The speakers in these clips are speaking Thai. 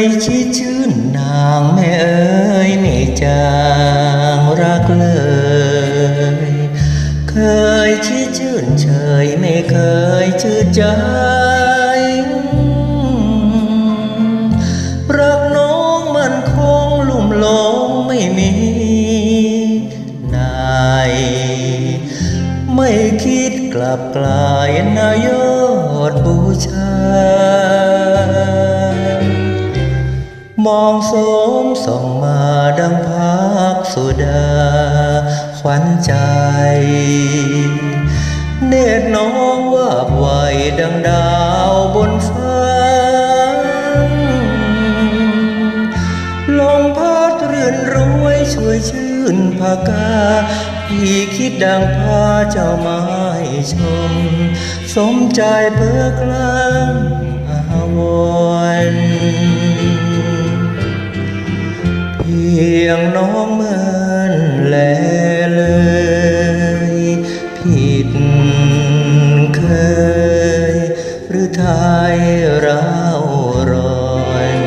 ยชิดชื่นนางแม่เอ๋ยไม่จางรักเลย เคยชิดชื่นเฉยไม่เคยชื่นใจรักน้องมันคงลุ่มหลงไม่มีนายไม่คิดกลับกลายนายอดบูชา มองโสมส่องมาดังพักสุดา ขวัญใจ เนตรน้องว่าบไหวดังดาวบนฟ้า ลมพัดเรือนรวยช่วยชื่นภากา พี่คิดดังพาเจ้ามาให้ชม สมใจเบิกลา หรือไทยเรารอน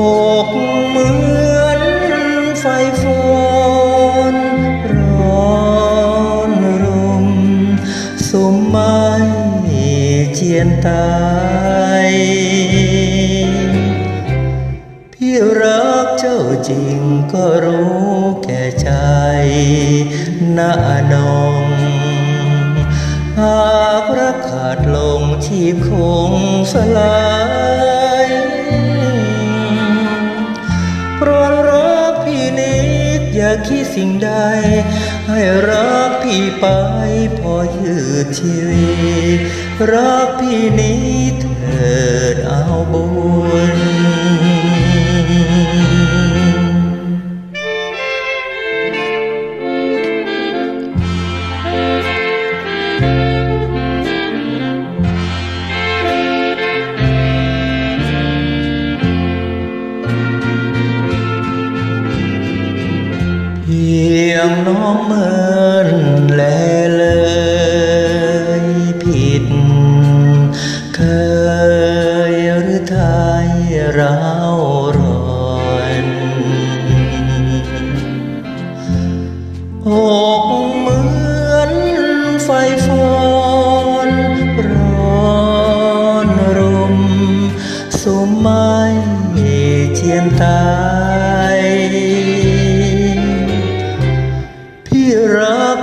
อกเหมือนไฟฟอนร้อนรมสมไม้เจียนตายพี่รักเจ้าจริงก็รู้แก่ใจนาอง ชีพคงสลาย เพรดรักพี่นิดอย่าคิดสิ่งใด ให้รักพี่ไปพอยืดชีวิต รักพี่นิดเถิดเอาบุญ น้องเมินแลเลยผิด เคยหรือไทยเรารอนอกเหมือนไฟฟอนร้อนรมสุมไม้เทียนตา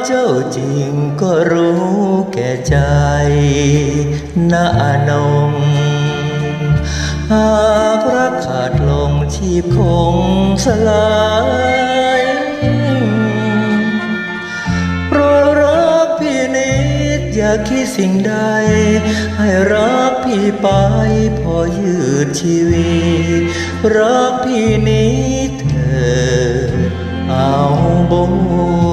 เจ้าจริงก็รู้แก่ใจนาอนงหากรักขาดลงชีพคงสลายโปรดรักพี่นิดอย่าคิดสิ่งใด ให้รักพี่ไปพอยืดชีวิต รักพี่นิดเถิดเอาบุญ